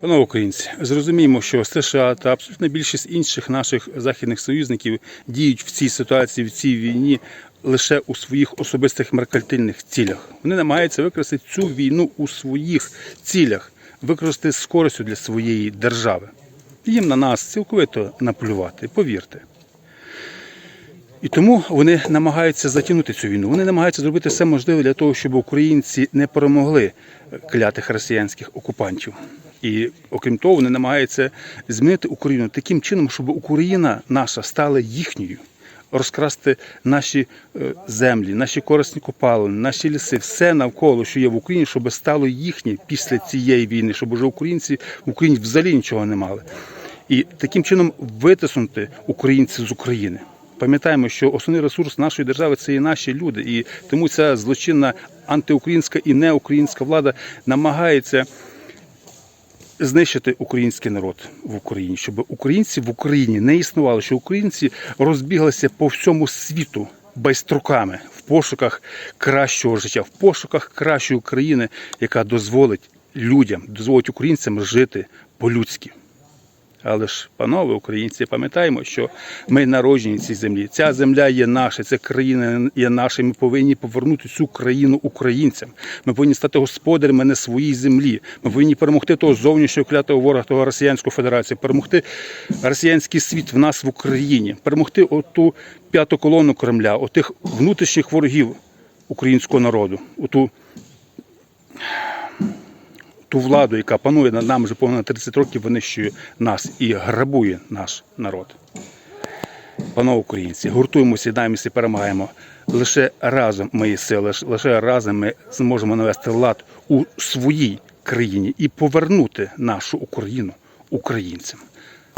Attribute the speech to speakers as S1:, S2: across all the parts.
S1: Панове українці, зрозуміємо, що США та абсолютно більшість інших наших західних союзників діють в цій ситуації, в цій війні лише у своїх особистих меркантильних цілях. Вони намагаються використати цю війну у своїх цілях, використати з для своєї держави. Їм на нас цілковито наплювати, повірте. І тому вони намагаються затягнути цю війну. Вони намагаються зробити все можливе для того, щоб українці не перемогли клятих росіянських окупантів. І окрім того, вони намагаються змінити Україну таким чином, щоб Україна наша стала їхньою, розкрасти наші е, землі, наші корисні копалини, наші ліси, все навколо, що є в Україні, щоб стало їхнє після цієї війни, щоб уже українці в Україні взагалі нічого не мали. І таким чином витиснути українців з України. Пам'ятаємо, що основний ресурс нашої держави це і наші люди, і тому ця злочинна антиукраїнська і неукраїнська влада намагається знищити український народ в Україні, щоб українці в Україні не існували, що українці розбіглися по всьому світу байструками в пошуках кращого життя, в пошуках кращої України, яка дозволить людям, дозволить українцям жити по-людськи. Але ж, панове українці, пам'ятаємо, що ми народжені цій землі. Ця земля є наша, ця країна є наша. Ми повинні повернути цю країну українцям. Ми повинні стати господарями на своїй землі. Ми повинні перемогти того зовнішнього клятого ворога, того Росіянську Федерацію, перемогти росіянський світ в нас в Україні, перемогти оту п'яту колону Кремля, отих внутрішніх ворогів українського народу, оту ту владу, яка панує над нами вже понад 30 років, винищує нас і грабує наш народ. Панове українці, гуртуємося, єднаємося і перемагаємо. Лише разом є сили, лише разом ми зможемо навести лад у своїй країні і повернути нашу Україну українцям.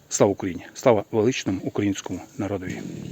S1: Слава Україні! Слава величному українському народові!